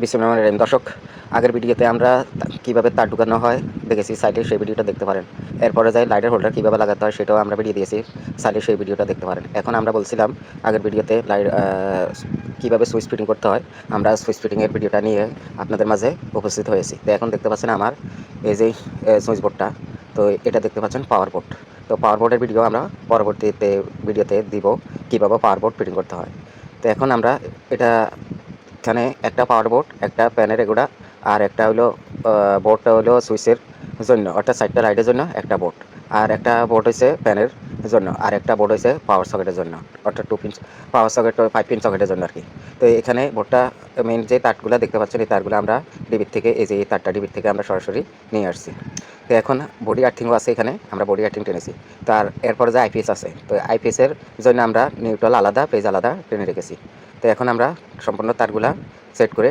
বিসমুল্লাহ রহিম। দর্শক, আগের ভিডিওতে আমরা কীভাবে তার ঢুকানো হয় দেখেছি সাইডে সেই ভিডিওটা দেখতে পারেন। এরপরে যাই লাইটের হোল্ডার কীভাবে লাগাতে হয় সেটাও আমরা ভিডিও দিয়েছি সাইডে সেই ভিডিওটা দেখতে পারেন। এখন আমরা বলছিলাম, আগের ভিডিওতে লাইট কীভাবে সুইচ ফিটিং করতে হয়, আমরা সুইচ ফিটিংয়ের ভিডিওটা নিয়ে আপনাদের মাঝে উপস্থিত হয়েছি। তো এখন দেখতে পাচ্ছেন আমার এই যে সুইচ বোর্ডটা তো এটা দেখতে পাচ্ছেন পাওয়ার বোর্ড তো পাওয়ার বোর্ডের ভিডিও আমরা পরবর্তীতে ভিডিওতে দিব, কীভাবে পাওয়ার বোর্ড ফিটিং করতে হয়। তো এখন আমরা এটা এখানে একটা পাওয়ার বোর্ড একটা প্যানের এগুলা, আর একটা হলো বোর্ডটা হলো সুইচের জন্য, অর্থাৎ সাইডটা লাইটের জন্য একটা বোর্ড আর একটা বোর্ড হয়েছে প্যানের জন্য, আর একটা বোর্ড হয়েছে পাওয়ার সকেটের জন্য, অর্থাৎ two pin power socket five pin সকেটের জন্য আর কি। তো এখানে বোর্ডটা মেন যে তারগুলো দেখতে পাচ্ছেন, এই তারগুলো আমরা ডিবির থেকে, এই যে এই তারটা ডিবির থেকে আমরা সরাসরি নিয়ে আসছি। তো এখন বডি আর্থিংও আছে এখানে, আমরা বডি আর্থিং টেনেছি তার এরপর যে আইপিএস আছে, তো আইপিএসের জন্য আমরা নিউট্রাল আলাদা পেজ আলাদা টেনে রেখেছি। তো এখন আমরা সম্পূর্ণ তারগুলা সেট করে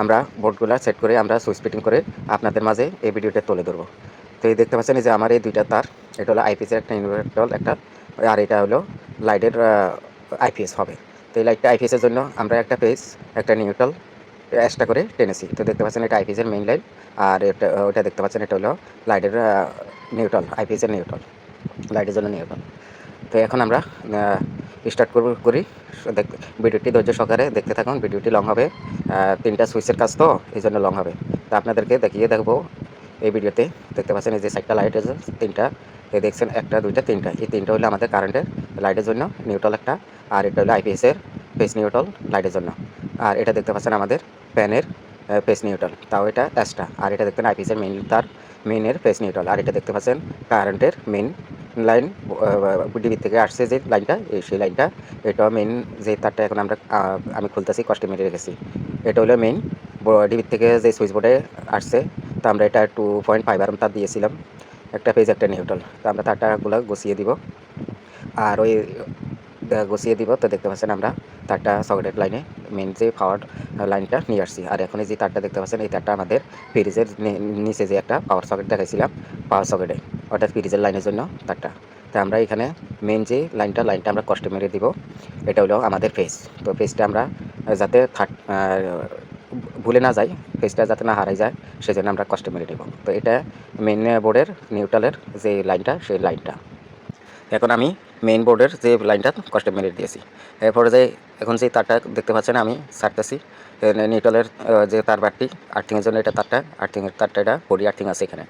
আমরা বোর্ডগুলা সেট করে আমরা সুইচ ফিটিং করে আপনাদের মাঝে এই ভিডিওটা তুলে ধরবো। তো এই দেখতে পাচ্ছেন যে আমার এই দুইটা তার, এটা হলো আইপিএসের একটা ইনভার্টার একটা, আর এটা হলো লাইটের আইপিএস হবে। তো এই লাইটটা আইপিএসের জন্য আমরা একটা পেজ একটা নিউট্রাল এক্সট্রা করে টেনেছি। তো দেখতে পাচ্ছেন এটা আইপিএসের মেইন লাইন আর এটা ওটা দেখতে পাচ্ছেন এটা হলো লাইটের নিউট্রাল আইপিএসের নিউট্রাল লাইটের জন্য নিউট্রাল তো এখন আমরা স্টার্ট করব করি। দেখ, ভিডিওটি ধৈর্য সহকারে দেখতে থাকুন। ভিডিওটি লং হবে। তিনটা সুইচের কাজ তো, এই জন্য লং হবে। তো আপনাদেরকে দেখিয়ে দেখব এই ভিডিওতে। দেখতে পাচ্ছেন এই যে সাইডটা লাইট আছে তিনটা। এই দেখছেন একটা, দুইটা, তিনটা। এই তিনটা হলো আমাদের কারেন্টের লাইটের জন্য নিউট্রাল একটা। আর এটা হলো আইপিএসের পেস নিউট্রাল লাইটের জন্য। আর এটা দেখতে পাচ্ছেন আমাদের প্যানের পেস নিউট্রাল তাও এটা এক্সট্রা আর এটা দেখতেন আইপিএসের মেইন তার মেইনের পেস নিউট্রাল আর এটা দেখতে পাচ্ছেন কারেন্টের মেন লাইন ডিবি থেকে আসছে যে লাইনটা এই সেই লাইনটা এটা মেন যে তারটা এখন আমরা আমি খুলতেছি কষ্টে মেরে রেখেছি। এটা হলো মেন ডিবির থেকে যে সুইচ বোর্ডে আসছে, তো আমরা এটা টু পয়েন্ট ফাইভ আরম তার দিয়েছিলাম। একটা পেজ একটা নিউট্রাল তো আমরা তারটাগুলো গুছিয়ে দিব। আর ওই গুছিয়ে দিব। তো দেখতে পাচ্ছেন আমরা তারটা সকেটের লাইনে মেন যে পাওয়ার লাইনটা নিয়ে আসছি। আর এখন যে তারটা দেখতে পাচ্ছেন, এই তারটা আমাদের ফ্রিজের নিচে যে একটা পাওয়ার সকেট দেখাইছিলাম পাওয়ার সকেটে অর্থাৎ ফ্রিজের লাইনের জন্য তারটা। তো আমরা এখানে মেন যে লাইনটা লাইনটা আমরা কষ্ট মেরে দিব। এটা হলো আমাদের ফেস তো ফেসটা আমরা যাতে থার্ড ভুলে না যায় ফেসটা যাতে না হারাই যায়, সেজন্য আমরা কষ্ট মেরে নেব তো এটা মেন বোর্ডের নিউট্রালের যে লাইনটা সেই লাইনটা এখন আমি মেইন বোর্ডের যে লাইনটা কষ্ট মেরে দিয়েছি। এরপরে যে এখন যে তারটা দেখতে পাচ্ছেন, আমি ছাড়তেছি। নিউট্রালের যে তার বাড়তি আর্থিংয়ের জন্য এটা তারটা আর্থিংয়ের তারটা, এটা বডি আর্থিং আছে এখানে।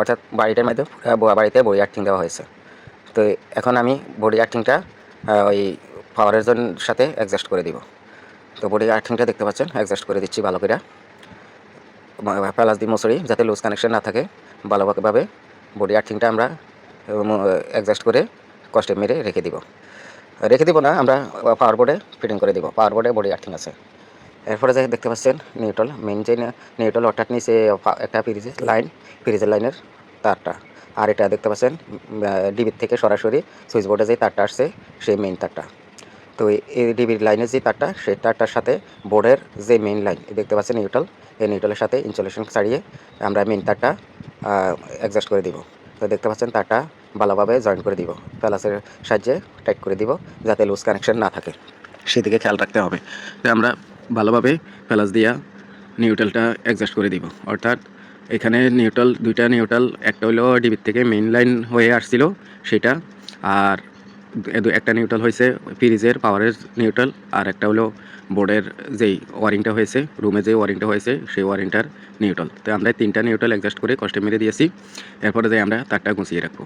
অর্থাৎ বাড়িটার মধ্যে বাড়িতে বডি আর্থিং দেওয়া হয়েছে। তো এখন আমি বডি আর্থিংটা ওই পাওয়ারের জন্য সাথে অ্যাডজাস্ট করে দিব। তো বডি আর্থিংটা দেখতে পাচ্ছেন অ্যাডজাস্ট করে দিচ্ছি ভালো করে। প্যালাস দি মশুরি যাতে লুজ কানেকশন না থাকে। ভালোভাবে বডি আর্থিংটা আমরা অ্যাডজাস্ট করে কষ্টে মেরে রেখে দিব। রেখে দিব না, আমরা পাওয়ার বোর্ডে ফিটিং করে দিব। পাওয়ার বোর্ডে বডি আর্থিং আছে। এরপরে যে দেখতে পাচ্ছেন নিউট্রাল মেন যে নিউট্রাল অর্থাৎ নিচে একটা ফ্রিজের লাইন ফ্রিজের লাইনের তারটা। আর এটা দেখতে পাচ্ছেন ডিবির থেকে সরাসরি সুইচ বোর্ডে যে তারটা আসছে, সেই মেইন তারটা। তো এই ডিবির লাইনের যে তারটা, সেই তারটার সাথে বোর্ডের যে মেইন লাইন দেখতে পাচ্ছেন নিউট্রাল এই নিউট্রালের সাথে ইনসুলেশন ছাড়িয়ে আমরা মেইন তারটা অ্যাডজাস্ট করে দিব। তো দেখতে পাচ্ছেন তারটা ভালোভাবে জয়েন করে দিব। প্যালাসের সাহায্যে টাইট করে দিব, যাতে লুজ কানেকশন না থাকে। সেদিকে খেয়াল রাখতে হবে আমরা ভালোভাবে প্যালাস দিয়া নিউট্রালটা অ্যাডজাস্ট করে দিব। অর্থাৎ এখানে নিউট্রাল দুইটা নিউট্রাল একটা হলো ডিবির থেকে মেইন লাইন হয়ে আসছিল সেটা, আর একটা নিউট্রাল হয়েছে ফ্রিজের পাওয়ারের নিউট্রাল আর একটা হলো বোর্ডের যেই ওয়ারিংটা হয়েছে, রুমে যে ওয়ারিংটা হয়েছে, সেই ওয়ারিংটার নিউট্রাল। তো আমরা তিনটা নিউট্রাল অ্যাডজাস্ট করে কষ্টে মেরে দিয়েছি। এরপরে যাই আমরা তারটা গুছিয়ে রাখব।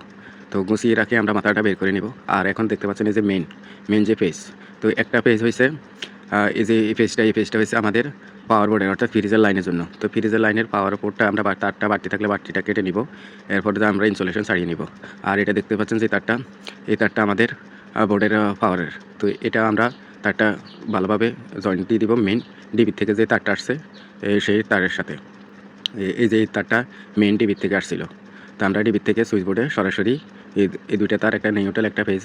তো গুছিয়ে রাখি আমরা মাথাটা বের করে নিব। আর এখন দেখতে পাচ্ছেন এই যে মেন মেন যে পেজ তো একটা পেজ হয়েছে এই যে এই পেজটা এই পেজটা হয়েছে আমাদের পাওয়ার বোর্ডের অর্থাৎ ফ্রিজের লাইনের জন্য। তো ফ্রিজের লাইনের পাওয়ার বোর্ডটা আমরা তারটা বাড়তি থাকলে বাড়তিটা কেটে নিব। এরপরে আমরা ইনসুলেশন ছাড়িয়ে নিব। আর এটা দেখতে পাচ্ছেন যে তারটা, এই তারটা আমাদের বোর্ডের পাওয়ারের তো এটা আমরা তারটা ভালোভাবে জয়েন্ট দিয়ে দিব মেন ডিবি থেকে যে তারটা আসছে সেই তারের সাথে। এই যে তারটা মেন ডিবির থেকে আসছিল। তো আমরা ডিবির থেকে সুইচ বোর্ডে সরাসরি এই দুইটা তার, একটা নিউট্রাল একটা ফেজ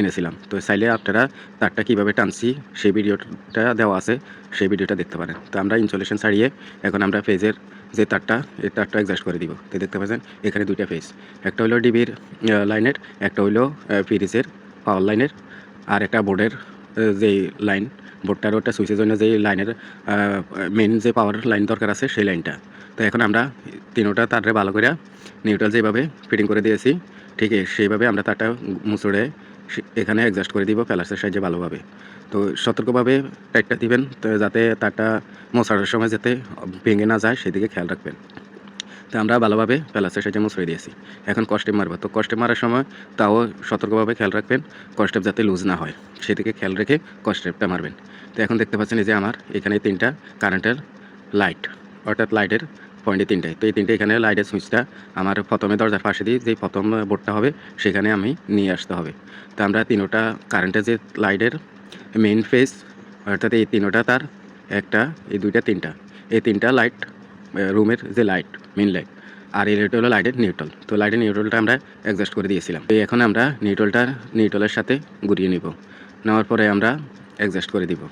এনেছিলাম। তো চাইলে আপনারা তারটা কীভাবে টানছি, সেই ভিডিওটা দেওয়া আছে, সেই ভিডিওটা দেখতে পারেন। তো আমরা ইনসুলেশন ছাড়িয়ে এখন আমরা ফেজের যে তারটা, এই তারটা অ্যাডজাস্ট করে দিব। তো দেখতে পাচ্ছেন, এখানে দুইটা ফেজ একটা হলো ডিবির লাইনের একটা হলো ফ্রিজের পাওয়ার লাইনের আর একটা বোর্ডের যেই লাইন বোর্ডটার ওটা সুইচের জন্য যেই লাইনের মেন যে পাওয়ার লাইন দরকার আছে, সেই লাইনটা। তো এখন আমরা তিনোটা তারে ভালো করে নিউট্রাল যেভাবে ফিটিং করে দিয়েছি, ঠিক সেইভাবে আমরা তারটা মুচড়ে এখানে অ্যাডজাস্ট করে দিব প্যালাসের সাহায্যে ভালোভাবে। তো সতর্কভাবে টাইটটা দিবেন, তো যাতে তারটা মোছানোর সময় যাতে ভেঙে না যায়, সেদিকে খেয়াল রাখবেন। তো আমরা ভালোভাবে প্যালাসের সাহায্যে মুছড়ে দিয়েছি। এখন কস্টেপ মারবো। তো কস্টেপ মারার সময় তাও সতর্কভাবে খেয়াল রাখবেন কস্টেপ যাতে লুজ না হয়। সেদিকে খেয়াল রেখে কস্টেপটা মারবেন। তো এখন দেখতে পাচ্ছেন যে আমার এখানে তিনটা কারেন্টের লাইট, অর্থাৎ লাইটের পয়েন্টে তিনটায় তো এই তিনটে এখানে লাইটের সুইচটা আমার প্রথমে দরজার পাশে দিয়ে যেই প্রথম বোর্ডটা হবে, সেখানে আমি নিয়ে আসতে হবে। তো আমরা তিনোটা কারেন্টের যে লাইটের মেইন ফেস অর্থাৎ এই তিনোটা তার, একটা, এই দুইটা, তিনটা। এই তিনটা লাইট রুমের যে লাইট মেন লাইট আর এই লাইট হলো লাইটের নিউট্রাল তো লাইটের নিউট্রালটা আমরা অ্যাডজাস্ট করে দিয়েছিলাম। তো এখন আমরা নিউট্রালটা নিউট্রালের সাথে ঘুরিয়ে নিব। নেওয়ার পরে আমরা অ্যাডজাস্ট করে দিব।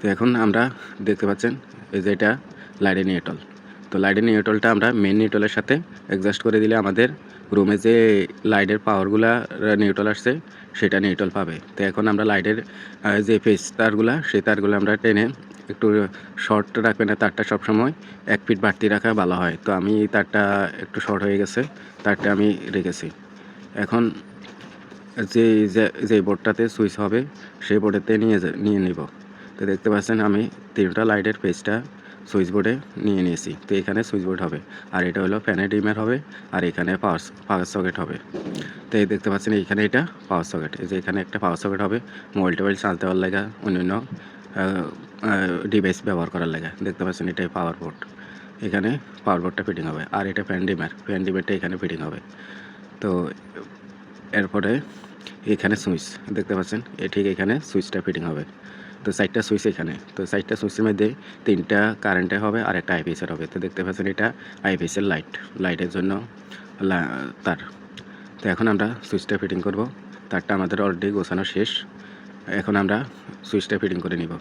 তো এখন আমরা দেখতে পাচ্ছেন এই যে এটা লাইটের নিউট্রাল তো লাইটের নিউট্রালটা আমরা মেন নিউট্রালের সাথে অ্যাডজাস্ট করে দিলে আমাদের রুমে যে লাইটের পাওয়ারগুলা নিউট্রাল আসছে, সেটা নিউট্রাল পাবে। তো এখন আমরা লাইটের যে ফেস তারগুলা, সেই তারগুলো আমরা টেনে একটু শর্ট রাখবেন না, তারটা সবসময় এক ফিট বাড়তি রাখা ভালো হয়। তো আমি তারটা একটু শর্ট হয়ে গেছে, তারটা আমি রেখেছি। এখন যে, যে- বোর্ডটাতে সুইচ হবে সেই বোর্ডেতে নিয়ে নিয়ে নিব। তো দেখতে পাচ্ছেন আমি তিনটা লাইটের পেজটা সুইচ বোর্ডে নিয়ে নিয়েছি। তো এখানে সুইচ বোর্ড হবে, আর এটা হলো ফ্যানের ডিমের হবে, আর এখানে পাওয়ার পাওয়ার সকেট হবে। তো এই দেখতে পাচ্ছেন এইখানে এটা পাওয়ার সকেট এই যে এখানে একটা পাওয়ার সকেট হবে মোবাইল টোবাইল চার্জ দেওয়ার লাগা অন্যান্য ডিভাইস ব্যবহার করার লাগে। দেখতে পাচ্ছেন, এটাই পাওয়ার বোর্ড এখানে পাওয়ার বোর্ডটা ফিটিং হবে। আর এটা ফ্যান ডিমার ফ্যান ডিমারটা এখানে ফিটিং হবে। তো, এরপরে এখানে সুইচ দেখতে পাচ্ছেন, এ ঠিক এখানে সুইচটা ফিটিং হবে। তো সাইডটা সুইচ এখানে। তো সাইডটা সুইচের মধ্যে তিনটা কারেন্টে হবে আর একটা আইপিএসের হবে। তো, দেখতে পাচ্ছেন, এটা আইপিএসের লাইট লাইটের জন্য তার। তো, এখন আমরা সুইচটা ফিটিং করব। তারটা আমাদের অলরেডি গোছানো শেষ। এখন আমরা সুইচটা ফিটিং করে নিব।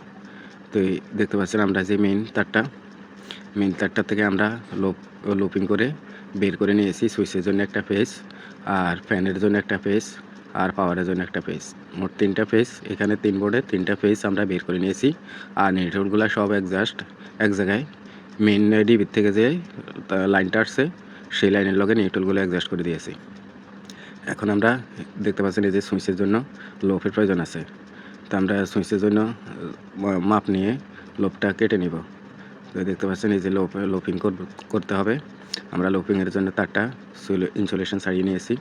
তো দেখতে পাচ্ছেন আমরা যে মেইন তারটা মেন তারটা থেকে আমরা লোপ লোপিং করে বের করে নিয়েছি সুইচের জন্য একটা ফেস আর ফ্যানের জন্য একটা ফেস আর পাওয়ারের জন্য একটা ফেস মোট তিনটা ফেস এখানে তিন বোর্ডে তিনটা ফেস আমরা বের করে নিয়েছি আর নেটওয়ার্কগুলো সব একজাস্ট এক জায়গায়। মেইন ডিবির থেকে যে লাইনটা আসছে, সেই লাইনের লগে নেটওয়ার্কগুলো অ্যাডজাস্ট করে দিয়েছি। এখন আমরা দেখতে পাচ্ছেন এই যে সুইচের জন্য লোফের প্রয়োজন আছে। তো আমরা সুইচের জন্য মাপ নিয়ে লোপটা কেটে নিব। তো দেখতে পাচ্ছেন এই যে লোপ লোপিং করতে হবে। আমরা লোপিংয়ের জন্য তারটা ইনসুলেশন সারিয়ে নিয়েছি।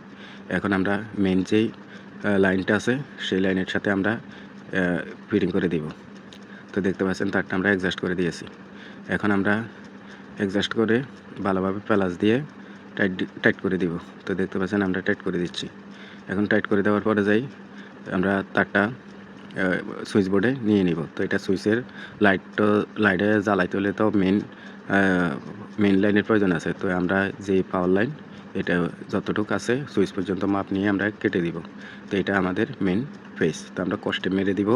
এখন আমরা মেন যেই লাইনটা আছে, সেই লাইনের সাথে আমরা ফিটিং করে দিব। তো দেখতে পাচ্ছেন তারটা আমরা অ্যাডজাস্ট করে দিয়েছি। এখন আমরা অ্যাডজাস্ট করে ভালোভাবে প্যালাস দিয়ে টাইট টাইট করে দিব। তো দেখতে পাচ্ছেন আমরা টাইট করে দিচ্ছি। এখন টাইট করে দেওয়ার পরে যাই, আমরা তারটা সুইচ বোর্ডে নিয়ে নিব। তো এটা সুইচের লাইট লাইটে জ্বালাইতে হলে তো মেন মেন লাইনের প্রয়োজন আছে। তো আমরা যে পাওয়ার লাইন এটা যতটুকু আছে সুইচ পর্যন্ত মাপ নিয়ে আমরা কেটে দিব। তো এটা আমাদের মেন ফেস তো আমরা কষ্টে মেরে দিব,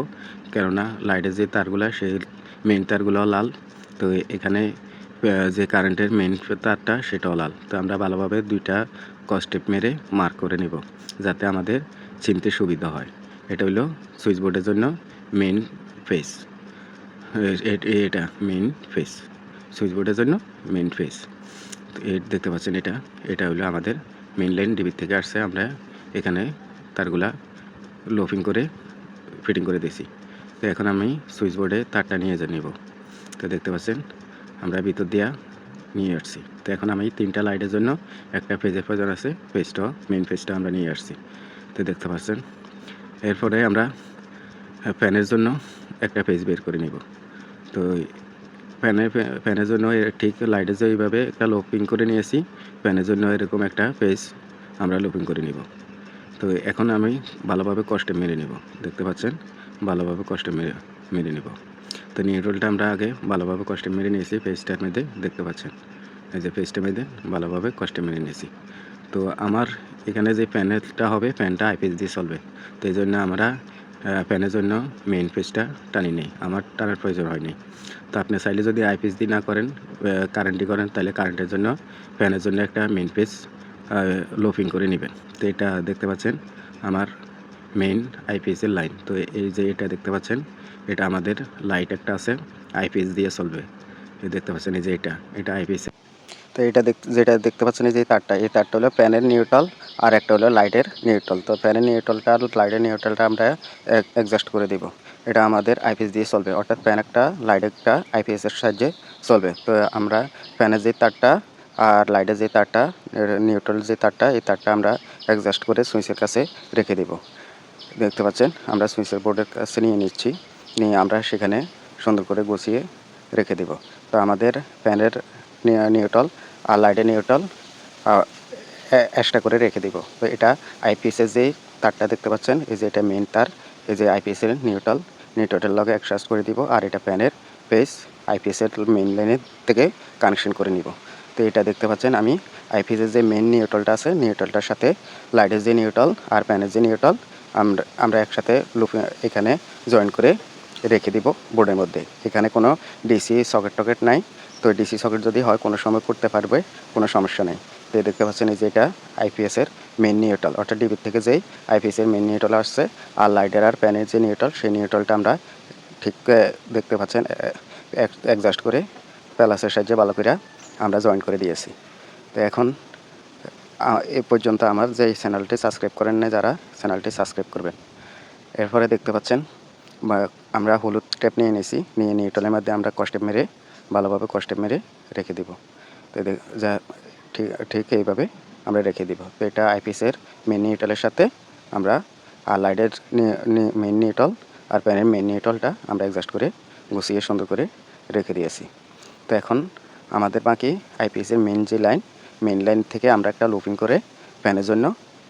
কেননা লাইটের যে তারগুলো, সেই মেন তারগুলো লাল। তো এখানে যে কারেন্টের মেন তারটা, সেটাও লাল। তো আমরা ভালোভাবে দুইটা কস্টেপ মেরে মার্ক করে নিব, যাতে আমাদের চিনতে সুবিধা হয়। এটা হলো সুইচ বোর্ডের জন্য মেন ফেস এটা মেন ফেস সুইচ বোর্ডের জন্য মেন ফেস এর দেখতে পাচ্ছেন এটা। এটা হলো আমাদের মেন লাইন ডিবির থেকে আসছে। আমরা এখানে তারগুলা লোফিং করে ফিটিং করে দিয়েছি। তো এখন আমি সুইচ বোর্ডে তারটা নিয়ে যা নিব। তো দেখতে পাচ্ছেন, আমরা ভিতর দিয়া নিয়ে আসছি। তো এখন আমি তিনটা লাইটের জন্য একটা পেজের প্রয়োজন আছে। পেজটা মেন ফেজটা আমরা নিয়ে আসছি। তো দেখতে পাচ্ছেন এরপরে আমরা ফ্যানের জন্য একটা পেজ বের করে নিব। তো ফ্যানের ফ্যানের জন্য ঠিক লাইটের যে এইভাবে একটা লোপিং করে নিয়েছি, ফ্যানের জন্য এরকম একটা পেজ আমরা লোপিং করে নিব। তো এখন আমি ভালোভাবে কষ্টে মেরে নিব, দেখতে পাচ্ছেন? ভালোভাবে কষ্টে মেরে মেরে নিব। তো নিউট্রালটা আমরা আগে ভালোভাবে কষ্টে মেরে নিয়েছি, পেজটার মধ্যে, দেখতে পাচ্ছেন? এই যে পেজটার মধ্যে ভালোভাবে কষ্টে মেরে নিয়েছি। তো আমার এখানে যে প্যানেলটা হবে, প্যানটা আইপিএস দিয়ে চলবে। তো এই জন্য আমরা প্যানের জন্য মেইন পেজটা টানি নেই। আমার টানার প্রয়োজন হয়নি। তো আপনি চাইলে যদি আইপিএস দিয়ে না করেন কারেন্টই করেন, তাহলে কারেন্টের জন্য, প্যানের জন্য একটা মেইন পেজ লোপিং করে নেবেন। তো এটা দেখতে পাচ্ছেন, আমার মেইন আইপিএসের লাইন তো এই যে এটা দেখতে পাচ্ছেন, এটা আমাদের লাইট একটা আছে, আইপিএস দিয়ে চলবে। দেখতে পাচ্ছেন, এই যে এটা এটা আইপিএস তো এটা যেটা দেখতে পাচ্ছেন এই যে তারটা, এই তারটা হলো প্যানের নিউট্রাল আর একটা হলো লাইটের নিউট্রাল। তো প্যানের নিউট্রালটা আর লাইটের নিউট্রালটা আমরা অ্যাডজাস্ট করে দিব। এটা আমাদের আইপিএস দিয়ে চলবে, অর্থাৎ প্যান একটা, লাইট একটা আইপিএস এর সাহায্যে চলবে। তো আমরা প্যানের যে তারটা আর লাইটের যে তারটা নিউট্রাল যে তারটা, এই তারটা আমরা অ্যাডজাস্ট করে সুইচের কাছে রেখে দিব। দেখতে পাচ্ছেন, আমরা সুইচের বোর্ডের কাছে নিয়ে নিচ্ছি, নিয়ে আমরা সেখানে সুন্দর করে গুছিয়ে রেখে দিব। তো আমাদের প্যানের নিউট্রাল আর লাইটের নিউট্রাল এক্সট্রা করে রেখে দিব। তো এটা আইপিএসের যে তারটা দেখতে পাচ্ছেন, এই যে এটা মেন তার, এই যে আইপিএসের নিউট্রাল, নিউট্রালের লগে অ্যাডজাস্ট করে দিব আর এটা প্যানের পেস আইপিএসের মেন লাইনের থেকে কানেকশন করে নিব। তো এটা দেখতে পাচ্ছেন আমি আইপিএসের যে মেন নিউট্রালটা আছে, নিউট্রালটার সাথে লাইটের যে নিউট্রাল আর প্যানের যে নিউট্রাল আমরা আমরা একসাথে লুপ এখানে জয়েন করে রেখে দিব বোর্ডের মধ্যে। এখানে কোনো ডিসি সকেট টকেট নাই। তো ডিসি সকেট যদি হয়, কোনো সময় করতে পারবে, কোনো সমস্যা নেই। তো দেখতে পাচ্ছেন এই যে এটা আইপিএসের মেন নিউট্রাল অর্থাৎ ডিবির থেকে যেই আইপিএসের মেন নিউট্রাল আসছে, আর লাইটের আর প্যানের যে নিউট্রাল সেই নিউট্রালটা আমরা ঠিক দেখতে পাচ্ছেন অ্যাডজাস্ট করে প্যালাসের সাহায্যে ভালো করে আমরা জয়েন করে দিয়েছি। তো এখন এ পর্যন্ত আমার যে চ্যানেলটি সাবস্ক্রাইব করেন না যারা চ্যানেলটি সাবস্ক্রাইব করবেন। এরপরে দেখতে পাচ্ছেন আমরা হলুদ টেপ নিয়ে নিয়েছি, নিয়ে নিউট্রালের মধ্যে আমরা কস্টেপ মেরে ভালোভাবে কষ্টে মেরে রেখে দিব। তো যা ঠিক ঠিক এইভাবে আমরা রেখে দিব। তো এটা আইপিএসের মেন নিউট্রালের সাথে আমরা আর লাইটের মেন নিউট্রাল আর প্যানের মেন নিউট্রালটা আমরা অ্যাডজাস্ট করে গুছিয়ে সুন্দর করে রেখে দিয়েছি। তো এখন আমাদের বাকি আইপিএসের মেন যে লাইন মেন লাইন থেকে আমরা একটা লুপিং করে প্যানের জন্য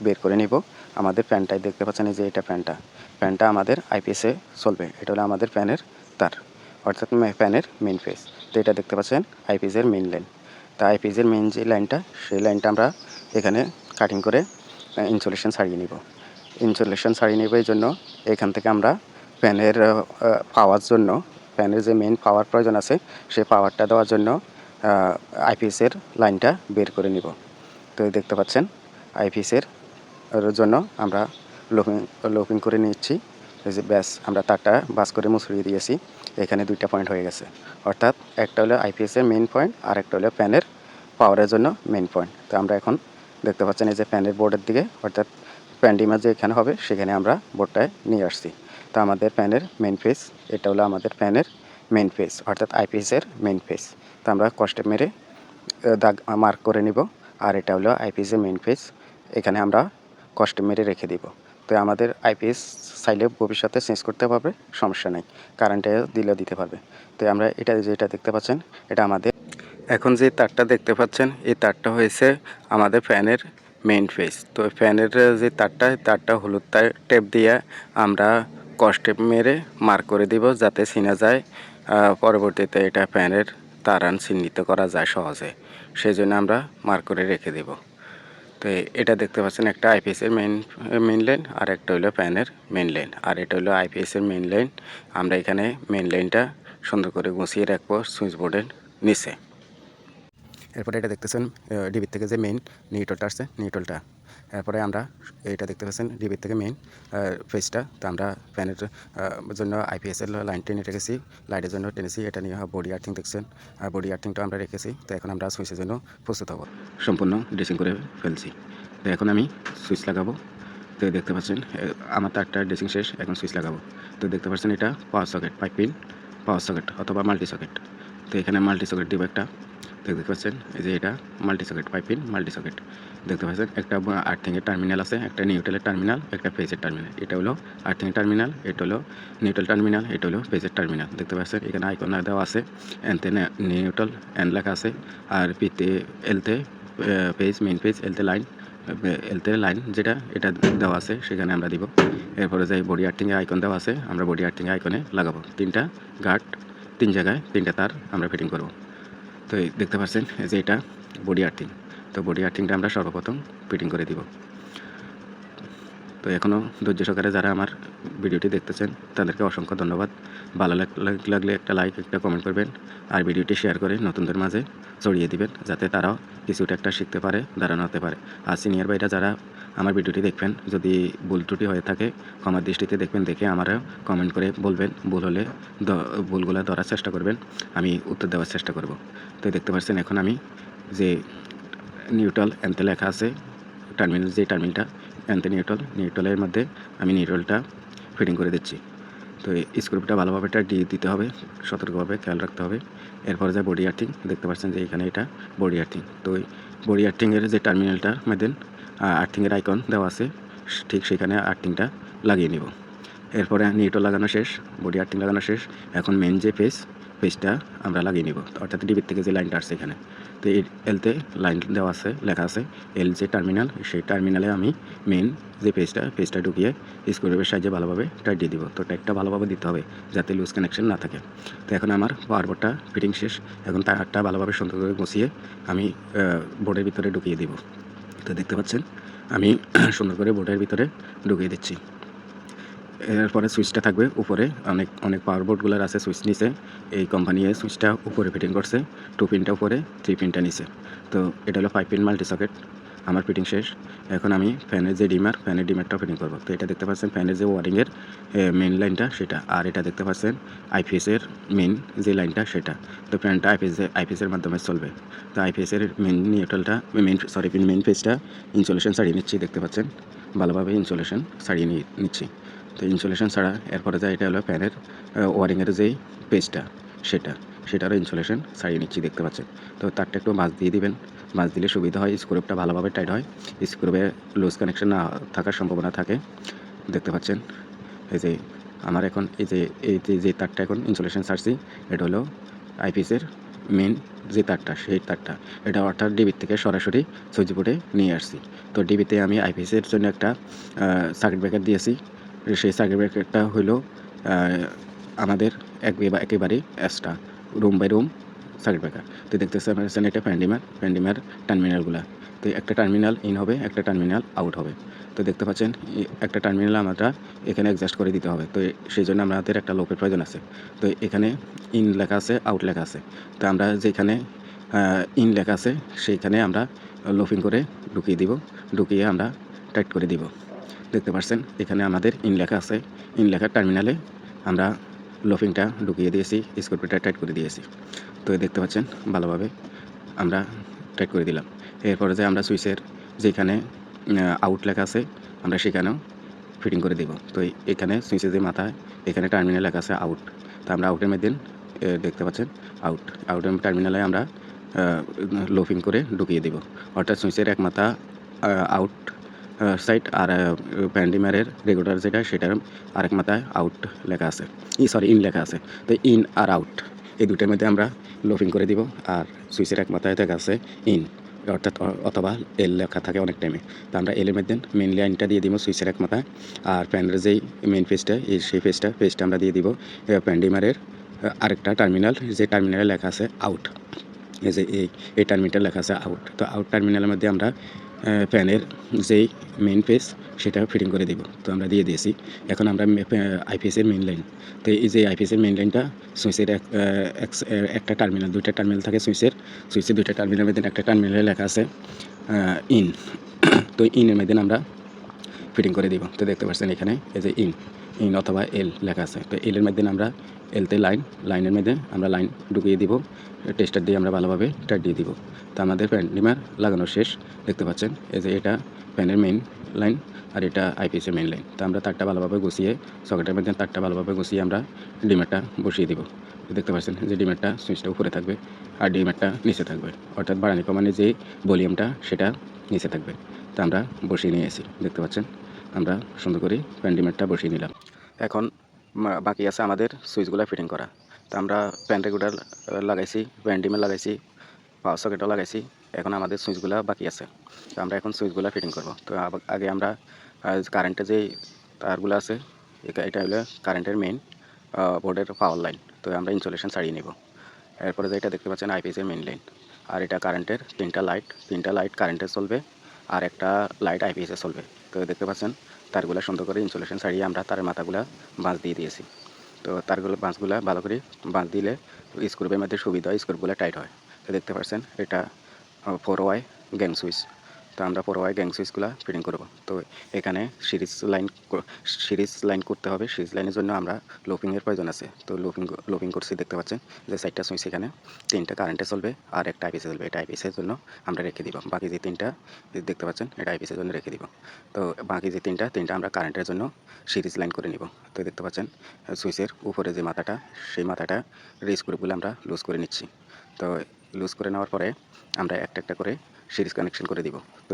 বের করে নিব। আমাদের প্যানটাই দেখতে পাচ্ছেন যে এটা প্যানটা। প্যানটা আমাদের আইপিএসে চলবে। এটা হলো আমাদের প্যানের তার। অর্থাৎ ফ্যানের মেন ফেস তো এটা দেখতে পাচ্ছেন আইপিএসের মেন লাইন তা আইপিএসের মেন যে লাইনটা সেই লাইনটা আমরা এখানে কাটিং করে ইনসুলেশন সারিয়ে নিব। ইনসুলেশন সারিয়ে নেব এই জন্য এখান থেকে আমরা ফ্যানের পাওয়ার জন্য ফ্যানের যে মেন পাওয়ার প্রয়োজন আছে, সেই পাওয়ারটা দেওয়ার জন্য আইপিএসের লাইনটা বের করে নিব। তো দেখতে পাচ্ছেন আইপিএসের জন্য আমরা লোপিং লোপিং করে নিচ্ছি। ব্যাস, আমরা তারটা বাস করে মুছড়িয়ে দিয়েছি। এখানে দুইটা পয়েন্ট হয়ে গেছে। অর্থাৎ একটা হলো আইপিএসের মেইন পয়েন্ট আর একটা হলো প্যানের পাওয়ারের জন্য মেইন পয়েন্ট তো আমরা এখন দেখতে পাচ্ছেন এই যে প্যানের বোর্ডের দিকে, অর্থাৎ প্যান্ডিমা যে এখানে হবে, সেখানে আমরা বোর্ডটায় নিয়ে আসছি। তো আমাদের প্যানের মেইন ফেস এটা হলো আমাদের প্যানের মেইন ফেস অর্থাৎ আইপিএসের মেইন ফেস তো আমরা কষ্টে মেরে দাগ মার্ক করে নিব, আর এটা হলো আইপিএসের মেইন ফেস এখানে আমরা কষ্ট মেরে রেখে দিব। তো আমাদের আইপিএস চাইলে ভবিষ্যতে চেঞ্জ করতে পারবে, সমস্যা নেই। কারেন্টে দিলে দিতে পারবে। তো আমরা এটা যেটা দেখতে পাচ্ছেন, এটা আমাদের এখন যে তারটা দেখতে পাচ্ছেন, এই তারটা হয়েছে আমাদের ফ্যানের মেইন ফেস তো ফ্যানের যে তারটা তারটা হলুদ তার টেপ দিয়ে আমরা কস্টেপ মেরে মার্ক করে দিব যাতে চিনা যায় পরবর্তীতে এটা ফ্যানের তারান চিহ্নিত করা যায় সহজে। সেই জন্য আমরা মার্ক করে রেখে দেব। তো এটা দেখতে পাচ্ছেন একটা আইপিএসের মেন মেন লাইন আর একটা হলো প্যানের মেন লাইন আর এটা হলো আইপিএসের মেন লাইন আমরা এখানে মেন লাইনটা সুন্দর করে গুছিয়ে রাখব সুইচ বোর্ডের নিচে। এরপরে এটা দেখতেছেন ডিবির থেকে যে মেইন নিউটলটা আসছে নিউটলটা এরপরে আমরা এটা দেখতে পাচ্ছেন, ডিবির থেকে মেইন ফেসটা তো আমরা ফ্যানের জন্য আইপিএসের লাইন টেনে রেখেছি লাইটের জন্য টেনেছি, এটা নিয়ে বডি আর্থিং দেখছেন। আর বডি আর্থিংটা আমরা রেখেছি, তো এখন আমরা সুইচের জন্য প্রস্তুত হব। সম্পূর্ণ ড্রেসিং করে ফেলছি। তো এখন আমি সুইচ লাগাবো। তো দেখতে পাচ্ছেন আমার তারটা ড্রেসিং শেষ, এখন সুইচ লাগাবো। তো দেখতে পাচ্ছেন, এটা power socket five pin power socket অথবা মাল্টি সকেট তো এখানে মাল্টি সকেট দিব একটা। দেখতে পাচ্ছেন? এই যে এটা multi socket five pin multi socket দেখতে পাচ্ছেন? একটা আর্থিংয়ের টার্মিনাল আছে, একটা নিউট্রালের টার্মিনাল একটা ফেজের টার্মিনাল এটা হলো আর্থিংয়ের টার্মিনাল এটা হলো নিউট্রাল টার্মিনাল এটা হলো ফেজের টার্মিনাল দেখতে পাচ্ছেন? এখানে আইকন দেওয়া আছে এনতে নিউট্রাল এন লেখা আছে, আর পিতে এলতে পেজ মেইন পেজ এলতে লাইন এলতে লাইন যেটা, এটা দেওয়া আছে, সেখানে আমরা দিব। এরপরে যে বডি আর্থিংয়ে আইকন দেওয়া আছে, আমরা বডি আর্থিংয়ে আইকনে লাগাবো। তিনটা গার্ড তিন জায়গায় তিনটা তার আমরা ফিটিং করব। তো দেখতে পাচ্ছেন যে এটা বডি আর্থিং তো বডি আর্থিংটা আমরা সর্বপ্রথম ফিটিং করে দিব। তো এখনও ধৈর্য সহকারে যারা আমার ভিডিওটি দেখতেছেন, তাদেরকে অসংখ্য ধন্যবাদ। ভালো লাগ- লাগ- লাগলে একটা লাইক একটা কমেন্ট করবেন আর ভিডিওটি শেয়ার করে নতুনদের মাঝে ছড়িয়ে দিবেন যাতে তারাও কিছুটা একটা শিখতে পারে দাঁড়ানো হতে পারে। আর সিনিয়র ভাইরা যারা আমার ভিডিওটি দেখবেন, যদি ভুল ত্রুটি হয়ে থাকে, ক্ষমার দৃষ্টিতে দেখবেন, দেখে আমারও কমেন্ট করে বলবেন। ভুল হলে ভুলগুলো ধরার চেষ্টা করবেন, আমি উত্তর দেওয়ার চেষ্টা করব। তো দেখতে পাচ্ছেন এখন আমি যে নিউট্রাল এনতে লেখা আছে টার্মিনাল যে টার্মিনালটা এনতে নিউট্রাল নিউট্রালের মধ্যে আমি নিউট্রালটা ফিটিং করে দিচ্ছি। তো এই স্ক্রুপটা ভালোভাবে এটা ডি দিতে হবে, সতর্কভাবে খেয়াল রাখতে হবে। এরপরে যায় বডি আর্থিং দেখতে পাচ্ছেন যে এখানে এটা বডি আর্থিং তো এই বডি আর্থিংয়ের যে টার্মিনালটার মধ্যে আর্থিংয়ের আইকন দেওয়া আছে, ঠিক সেখানে আর্থিংটা লাগিয়ে নিব। এরপরে নিউট্রাল লাগানো শেষ বডি আর্থিং লাগানো শেষ। এখন মেন যে পেজ পেজটা আমরা লাগিয়ে নিব। অর্থাৎ ডিবির থেকে যে লাইনটা আসছে এখানে। তো এলতে লাইন দেওয়া আছে, লেখা আছে এল যে টার্মিনাল সেই টার্মিনালে আমি মেন যে পেজটা পেজটা ঢুকিয়ে স্ক্রুপের সাহায্যে ভালোভাবে টাইট দিয়ে দিব। তো টাইটটা ভালোভাবে দিতে হবে যাতে লুজ কানেকশন না থাকে। তো এখন আমার পাওয়ার বোর্ডটা ফিটিং শেষ। এখন তারটা ভালোভাবে সুন্দর করে গুছিয়ে আমি বোর্ডের ভিতরে ঢুকিয়ে দিব। তো দেখতে পাচ্ছেন, আমি সুন্দর করে বোর্ডের ভিতরে ঢুকিয়ে দিচ্ছি। এরপরে সুইচটা থাকবে উপরে। অনেক অনেক পাওয়ার বোর্ডগুলোর আছে সুইচ নিচে। এই কোম্পানি সুইচটা উপরে ফিটিং করছে টু পিনটা উপরে থ্রি পিনটা নিচে। তো এটা হলো ফাইভ পিন মাল্টি সকেট আমার ফিটিং শেষ। এখন আমি ফ্যানের যে ডিমার ফ্যানের ডিমারটা ফিটিং করব। তো এটা দেখতে পাচ্ছেন, ফ্যানের যে ওয়ারিংয়ের মেন লাইনটা সেটা। আর এটা দেখতে পাচ্ছেন আইপিএসের মেন যে লাইনটা সেটা। তো ফ্যানটা আইপিএস আইপিএসের মাধ্যমে চলবে। তো আইপিএসের মেন নিউট্রালটা মেন সরি মেন পেজটা ইনসুলেশন সারিয়ে নিচ্ছি, দেখতে পাচ্ছেন। ভালোভাবে ইনসুলেশন সারিয়ে নিচ্ছি। তো ইনসুলেশন ছাড়া এরপরে যা এটা হলো ফ্যানের ওয়ারিংয়ের যেই পেজটা সেটা, সেটারও ইনসুলেশন ছাড়িয়ে নিচ্ছি, দেখতে পাচ্ছেন? তো তারটা একটু মাছ দিয়ে দিবেন। মাছ দিলে সুবিধা হয় স্ক্রুপটা ভালোভাবে টাইট হয়। স্ক্রুপে লুজ কানেকশন না থাকার সম্ভাবনা থাকে। দেখতে পাচ্ছেন? এই যে আমার এখন এই যে এই যে তারটা এখন ইনসুলেশন ছাড়ছি, এটা হলো আইপিসের মেন যে তারটা, সেই তারটা, এটা অর্থাৎ ডিবির থেকে সরাসরি সুইচ বোর্ডে নিয়ে আসছি। তো ডিবিতে আমি আইপিএসের জন্য একটা সার্কিট ব্রেকার দিয়েছি। সেই সার্কিট ব্রেকারটা হলো আমাদের এক একেবারে extra room by room circuit breaker তো দেখতেছেন পাচ্ছেন এটা প্যান্ডিমার প্যান্ডিমার টার্মিনালগুলো তো একটা টার্মিনাল ইন হবে, একটা টার্মিনাল আউট হবে। তো দেখতে পাচ্ছেন একটা টার্মিনাল আমরা এখানে অ্যাডজাস্ট করে দিতে হবে। তো সেই জন্য আমাদের একটা লোকের প্রয়োজন আছে। তো এখানে ইন লেখা আছে আউট লেখা আছে। তো আমরা যেখানে ইন লেখা আছে, সেইখানে আমরা লোফিং করে ঢুকিয়ে দিব। ঢুকিয়ে আমরা টাইট করে দিব। দেখতে পাচ্ছেন এখানে আমাদের ইন লেখা আছে। ইন লেখার টার্মিনালে আমরা লোফিংটা ঢুকিয়ে দিয়েছি স্ক্রুপিটা টাইট করে দিয়েছি। তো দেখতে পাচ্ছেন, ভালোভাবে আমরা টাইট করে দিলাম। এরপরে যে আমরা সুইচের যেখানে আউট লেখা আছে, আমরা সেখানেও ফিটিং করে দিব। তো এখানে সুইচের যে মাথায় এখানে টার্মিনাল লেখা আছে আউট তো আমরা আউটের মধ্যে দেখতে পাচ্ছেন আউট আউটের টার্মিনালে আমরা লোফিং করে ঢুকিয়ে দিব। অর্থাৎ সুইচের এক মাথা আউট সাইড আর প্যান্ডিমারের রেগুলার যেটা, সেটার আরেক মাথায় আউট লেখা আছে। ই সরি ইন লেখা আছে। তো ইন আর আউট এই দুটার মধ্যে আমরা লোফিং করে দিব। আর সুইচের এক মাথায় দেখা আছে ইন অর্থাৎ অথবা এল লেখা থাকে অনেক টাইমে তো আমরা এলের মধ্যে মেন লাইনটা দিয়ে দিব সুইচের এক মাথায়। আর প্যানের যেই মেন পেজটা এই সেই পেজটা পেজটা আমরা দিয়ে দিব প্যান্ডিমারের আরেকটা টার্মিনাল যে টার্মিনালে লেখা আছে আউট এই যে এই এই টার্মিনালটা লেখা আছে আউট তো আউট টার্মিনালের মধ্যে আমরা ফ্যানের যেই মেন পেজ সেটা ফিটিং করে দেব। তো আমরা দিয়ে দিয়েছি। এখন আমরা আইপিএসের মেন লাইন তো এই যে আইপিএসের মেন লাইনটা সুইচের এক এক- একটা টার্মিনাল দুইটা টার্মিনাল থাকে সুইচের। সুইচের দুইটা টার্মিনাল মধ্যে একটা টার্মিনালে লেখা আছে ইন তো ইনের মধ্যে আমরা ফিটিং করে দিব। তো দেখতে পাচ্ছেন এখানে, এই যে ইন ইন অথবা এল লেখা আছে। তো এলের মধ্যে আমরা এলতে লাইন, লাইনের মধ্যে আমরা লাইন ঢুকিয়ে দিব, টেস্টার দিয়ে আমরা ভালোভাবে টাইট দিয়ে দিব। তো আমাদের ফ্যান ডিমার লাগানো শেষ, দেখতে পাচ্ছেন? এই যে এটা ফ্যানের মেইন লাইন আর এটা আইপিএসের মেইন লাইন তো আমরা তারটা ভালোভাবে গুছিয়ে, সকেটের মধ্যে তারটা ভালোভাবে গুছিয়ে আমরা ডিমারটা বসিয়ে দিব। দেখতে পাচ্ছেন যে ডিমারটা সুইচটা উপরে থাকবে আর ডিমারটা নিচে থাকবে। অর্থাৎ বাড়ানি কমানি যে ভলিউমটা সেটা নিচে থাকবে। তা আমরা বসিয়ে নিয়ে এসি দেখতে পাচ্ছেন? আমরা সুন্দর করে প্যান্ডিমেটটা বসিয়ে নিলাম। এখন বাকি আছে আমাদের সুইচগুলো ফিটিং করা। তো আমরা প্যান রেগুলার লাগাইছি প্যান্ডিমেট লাগাইছি, পাওয়ার সকেটও লাগাইছি, এখন আমাদের সুইচগুলো বাকি আছে। তো আমরা এখন সুইচগুলো ফিটিং করব। তো আগে আমরা কারেন্টের যে তারগুলো আছে এটা হলো কারেন্টের মেইন বোর্ডের পাওয়ার লাইন তো আমরা ইনসুলেশন ছাড়িয়ে নেব। এরপরে যে এটা দেখতে পাচ্ছেন আইপিএসের মেইন লাইন আর এটা কারেন্টের তিনটা লাইট তিনটা লাইট কারেন্টের চলবে, আর একটা লাইট আইপিএসে চলবে। তো দেখতে পাচ্ছেন, তারগুলা সুন্দর করে ইনসুলেশন ছাড়িয়ে আমরা তার মাথাগুলা বাঁশ দিয়ে দিয়েছি। তো তারগুলো, বাঁশগুলা ভালো করে বাঁধ দিলে স্ক্রুপের মধ্যে সুবিধা হয় স্ক্রুপগুলো টাইট হয়। তো দেখতে পাচ্ছেন, এটা ফোর ওয়াই গ্যাং সুইচ তো আমরা ফোর গ্যাং সুইচগুলো ফিটিং করব। তো এখানে সিরিজ লাইন সিরিজ লাইন করতে হবে। সিরিজ লাইনের জন্য আমরা লোপিংয়ের প্রয়োজন আছে। তো লোপিং লোপিং করছি, দেখতে পাচ্ছেন? যে সাইডটা সুইচ এখানে, তিনটা কারেন্টে চলবে আর একটা আইপিসে চলবে। এটা আইপিসের জন্য আমরা রেখে দিব। বাকি যে তিনটা দেখতে পাচ্ছেন, এটা আইপিসের জন্য রেখে দিব। তো বাকি যে তিনটা তিনটা আমরা কারেন্টের জন্য সিরিজ লাইন করে নিব। তো দেখতে পাচ্ছেন, সুইচের উপরে যে মাথাটা, সেই মাথাটা স্ক্রুপগুলো আমরা লুজ করে নিচ্ছি। তো লুজ করে নেওয়ার পরে আমরা একটা একটা করে সিরিজ কানেকশন করে দিব। তো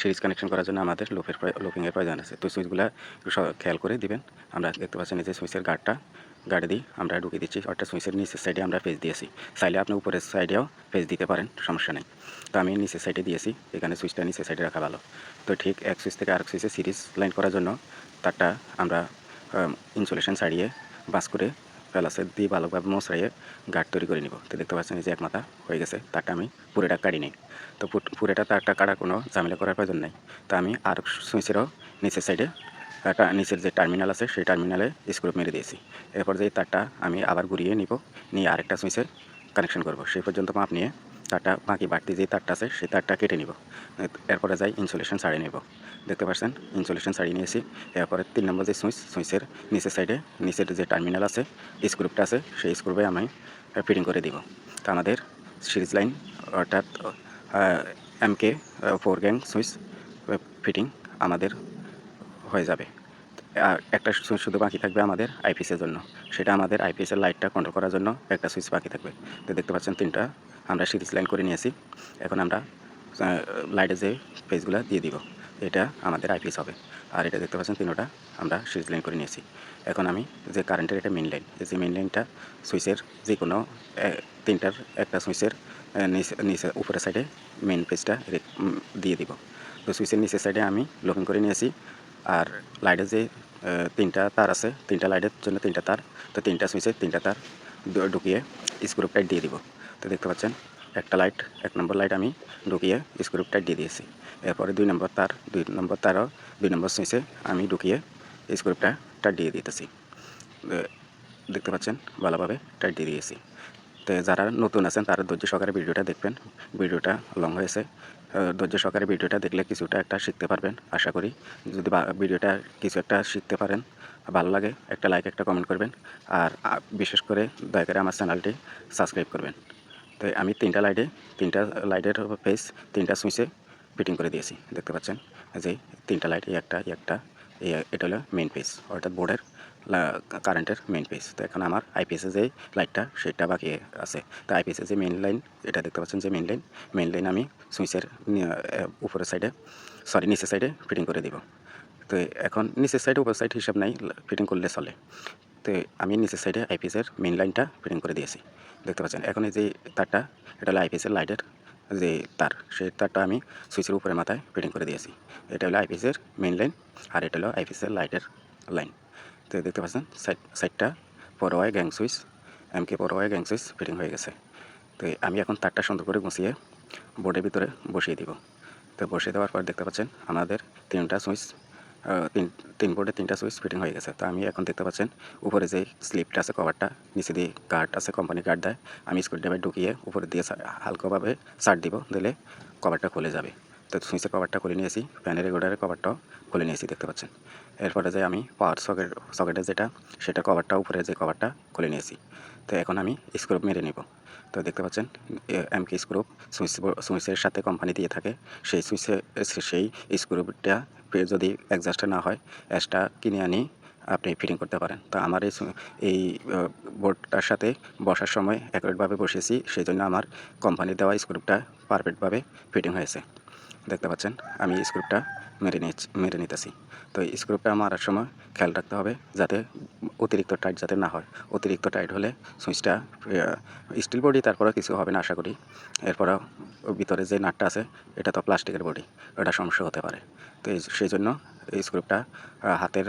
সিরিজ কানেকশন করার জন্য আমাদের লোপের লোপিংয়ের প্রয়োজন আছে। তো সুইচগুলো খেয়াল করে দিবেন। আমরা দেখতে পাচ্ছি যে সুইচের গার্ডটা গার্ডে দিই আমরা ঢুকিয়ে দিচ্ছি। অর্থাৎ সুইচের নিচের সাইডে আমরা পেজ দিয়েছি। চাইলে আপনি উপরের সাইডেও পেজ দিতে পারেন। সমস্যা নেই। তো আমি নিচের সাইডে দিয়েছি। এখানে সুইচটা নিচের সাইডে রাখা ভালো। তো ঠিক এক সুইচ থেকে আরেক সুইচে সিরিজ লাইন করার জন্য তারটা আমরা ইনসুলেশন ছাড়িয়ে বাস করে প্যালাসে দিয়ে ভালোভাবে মশাইয়ে গার্ড তৈরি করে নিব। তো দেখতে পাচ্ছেন যে এক মাথা হয়ে গেছে, তারটা আমি পুরোটা কাটি নিই। তো পুরোটা তারটা কাটার কোনো ঝামেলা করার প্রয়োজন নেই। তো আমি আর সুইচেরও নিচের সাইডে একটা নিচের যে টার্মিনাল আছে, সেই টার্মিনালে স্ক্রু মেরে দিয়েছি। এরপর যে তারটা আমি আবার ঘুরিয়ে নিব, নিয়ে আরেকটা সুইচে কানেকশন করব। সেই পর্যন্ত মাপ নিয়ে তারটা বাকি বাড়তি যে তারটা আছে, সেই তারটা কেটে নিব। এরপরে যাই ইনসুলেশন ছাড়িয়ে নেব। দেখতে পাচ্ছেন ইনসুলেশন ছাড়িয়ে নিয়েছি। এরপরে তিন নম্বর যে সুইচ, সুইচের নিচের সাইডে নিচের যে টার্মিনাল আছে স্ক্রুপটা আছে, সেই স্ক্রুপে আমি ফিটিং করে দিব। তা আমাদের সিরিজ লাইন অর্থাৎ MK four gang switch fitting আমাদের হয়ে যাবে। একটা সুইচ শুধু বাকি থাকবে আমাদের আইপিএসের জন্য। সেটা আমাদের আইপিএসের লাইটটা কন্ট্রোল করার জন্য একটা সুইচ বাকি থাকবে। তো দেখতে পাচ্ছেন তিনটা, আমরা সিরিজ লাইন করে নিয়েছি। এখন আমরা লাইটের যে পেজগুলো দিয়ে দিব। এটা আমাদের আইপিএস হবে। আর এটা দেখতে পাচ্ছেন, তিনোটা আমরা সুইচ লাইন করে নিয়েছি। এখন আমি যে কারেন্টের এটা মেন লাইন যে মেন লাইনটা সুইচের যে কোনো তিনটার একটা সুইচের নিচে উপরের সাইডে মেন পেজটা দিয়ে দিব। তো সুইচের নিচের সাইডে আমি লোকিং করে নিয়েছি। আর লাইটের যে তিনটা তার আছে, তিনটা লাইটের জন্য তিনটা তার। তো তিনটা সুইচে তিনটা তার ঢুকিয়ে স্ক্রুপ টাইট দিয়ে দিব। তো দেখতে পাচ্ছেন একটা লাইট এক নম্বর লাইট আমি ঢুকিয়ে স্ক্রুপ টাইট দিয়ে দিয়েছি। এরপরে দুই নম্বর তার, দুই নম্বর তারও, দুই নম্বর সুইচে আমি ঢুকিয়ে স্ক্রুপটা টাইট দিয়ে দিতেছি। দেখতে পাচ্ছেন? ভালোভাবে টাইট দিয়ে দিয়েছি। তো যারা নতুন আছেন, তারা ধৈর্য সহকারে ভিডিওটা দেখবেন। ভিডিওটা লং হয়েছে। ধৈর্য সহকারে ভিডিওটা দেখলে কিছুটা একটা শিখতে পারবেন, আশা করি। যদি ভিডিওটা কিছু একটা শিখতে পারেন, ভালো লাগে, একটা লাইক একটা কমেন্ট করবেন। আর বিশেষ করে দয়া করে আমার চ্যানেলটি সাবস্ক্রাইব করবেন। তো আমি তিনটা লাইটে তিনটা লাইটের পেজ তিনটা সুইচে ফিটিং করে দিয়েছি। দেখতে পাচ্ছেন? যে তিনটা লাইট একটা একটা এটা হলো মেন পেজ অর্থাৎ বোর্ডের কারেন্টের মেন পেজ তো এখন আমার আইপিএসের যে লাইটটা সেটা বাকি আছে। তো আইপিএসের যে মেন লাইন এটা দেখতে পাচ্ছেন যে মেন লাইন মেন লাইন আমি সুইচের উপরের সাইডে সরি নিচের সাইডে ফিটিং করে দিব। তো এখন নিচের সাইডে উপর সাইড হিসাব নাই ফিটিং করলে চলে। তো আমি নিচের সাইডে আইপিএসের মেন লাইনটা ফিটিং করে দিয়েছি। দেখতে পাচ্ছেন, এখন এই যে তারটা, এটা হলো আইপিএসের লাইটের যে তার সেই তারটা আমি সুইচের উপরে মাথায় ফিটিং করে দিয়েছি। এটা হলো আইপিএসের মেন লাইন আর এটা হলো আইপিএসের লাইটের লাইন তো দেখতে পাচ্ছেন সাইড সাইডটা পরোয়ায় গ্যাং সুইচ এম এমকে পরোয়ায় গ্যাং সুইচ ফিটিং হয়ে গেছে। তো আমি এখন তারটা সুন্দর করে গুছিয়ে বোর্ডের ভিতরে বসিয়ে দিব। তো বসিয়ে দেওয়ার পর দেখতে পাচ্ছেন, আমাদের তিনটা সুইচ তিন তিন বোর্ডে তিনটা সুইচ ফিটিং হয়ে গেছে। তো আমি এখন দেখতে পাচ্ছেন, উপরে যে স্লিপটা আছে কভারটা নিচে দিয়ে গার্ড আছে কোম্পানি গার্ড দেয়। আমি স্ক্রু ড্রাইভার ঢুকিয়ে উপরে দিয়ে হালকাভাবে সার দিব, দিলে কভারটা খুলে যাবে। তো সুইচের কভারটা খুলে নিয়েছি ফ্যানের রেগুলারের কভারটাও খুলে নিয়েছি, দেখতে পাচ্ছেন। এরপরে যে আমি পাওয়ার সকেট সকেটের যেটা, সেটা কভারটা উপরে যে কভারটা খুলে নিয়েছি। তো এখন আমি স্ক্রুপ মেরে নিব। তো দেখতে পাচ্ছেন এম এমকে স্ক্রুপ সুইচ সুইচের সাথে কোম্পানি দিয়ে থাকে। সেই সুইচে সেই স্ক্রুপটা যদি অ্যাডজাস্ট না হয় অ্যাসটা কিনে আনি, আপনি ফিটিং করতে পারেন। তো আমার এই এই বোর্ডটার সাথে বসার সময় অ্যাকুরেটভাবে বসেছি সেই জন্য আমার কোম্পানি দেওয়া স্ক্রুপটা পারফেক্টভাবে ফিটিং হয়েছে। দেখতে পাচ্ছেন, আমি স্ক্রুপটা মেরে নিচ্ছি মেরে নিতেছি। তো এই স্ক্রুপটা মারার সময় খেয়াল রাখতে হবে যাতে অতিরিক্ত টাইট যাতে না হয়। অতিরিক্ত টাইট হলে সুইচটা স্টিল বডি তারপরে কিছু হবে না, আশা করি। এরপরও ভিতরে যে নাটটা আছে, এটা তো প্লাস্টিকের বডি ওটা সমস্যা হতে পারে। তো সেই জন্য এই স্ক্রুপটা হাতের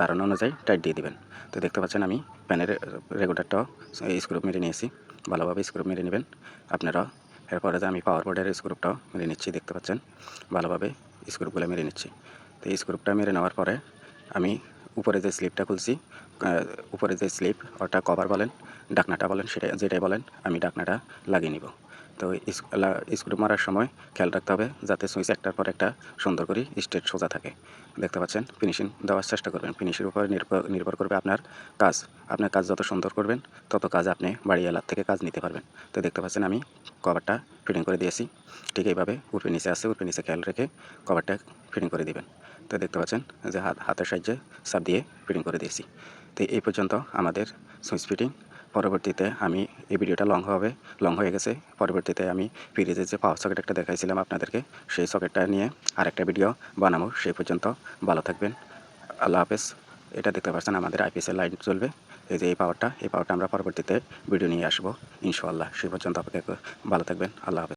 ধারণা অনুযায়ী টাইট দিয়ে দিবেন। তো দেখতে পাচ্ছেন আমি প্যানের এই স্ক্রুপ মেরে নিয়েছি। ভালোভাবে স্ক্রুপ মেরে নেবেন। আপনারাও এরপরে যে আমি পাওয়ার বোর্ডের স্ক্রুপটাও মেরে নিচ্ছি, দেখতে পাচ্ছেন? ভালোভাবে স্ক্রুপগুলো মেরে নিচ্ছি। তো এই স্ক্রুপটা মেরে নেওয়ার পরে আমি উপরে যে স্লিপটা খুলছি উপরে যে স্লিপ, ওটা কভার বলেন, ডাকনাটা বলেন, সেটা, যেটাই বলেন, আমি ডাকনাটা লাগিয়ে নিব। তো স্ক্রু মারার সময় খেয়াল রাখতে হবে যাতে সুইচ একটার পর একটা সুন্দর করে স্ট্রেট সোজা থাকে। দেখতে পাচ্ছেন? ফিনিশিং দেওয়ার চেষ্টা করবেন। ফিনিশের উপর নির্ভর নির্ভর করবে আপনার কাজ। আপনার কাজ যত সুন্দর করবেন, তত কাজ আপনি বাড়ি এলার থেকে কাজ নিতে পারবেন। তো দেখতে পাচ্ছেন আমি কভারটা ফিটিং করে দিয়েছি। ঠিক এইভাবে উপরে নিচে আসে উপরে নিচে খেয়াল রেখে কভারটা ফিটিং করে দিবেন। তো দেখতে পাচ্ছেন যে হাত, হাতের সাহায্যে সাপ দিয়ে ফিটিং করে দিয়েছি। তো এই পর্যন্ত আমাদের সুইচ ফিটিং পরবর্তীতে আমি এই ভিডিওটা লং হবে লং হয়ে গেছে। পরবর্তীতে আমি ফ্রিজের যে পাওয়ার সকেট একটা দেখাইছিলাম আপনাদেরকে, সেই সকেটটা নিয়ে আরেকটা ভিডিও বানাবো। সেই পর্যন্ত ভালো থাকবেন। আল্লাহ হাফেজ। এটা দেখতে পাচ্ছেন আমাদের আইপিএসের লাইন চলবে। এই যে এই পাওয়ারটা এই পাওয়ারটা আমরা পরবর্তীতে ভিডিও নিয়ে আসব। ইনশাআল্লাহ, সেই পর্যন্ত আপনাকে ভালো থাকবেন। আল্লাহ হাফেজ।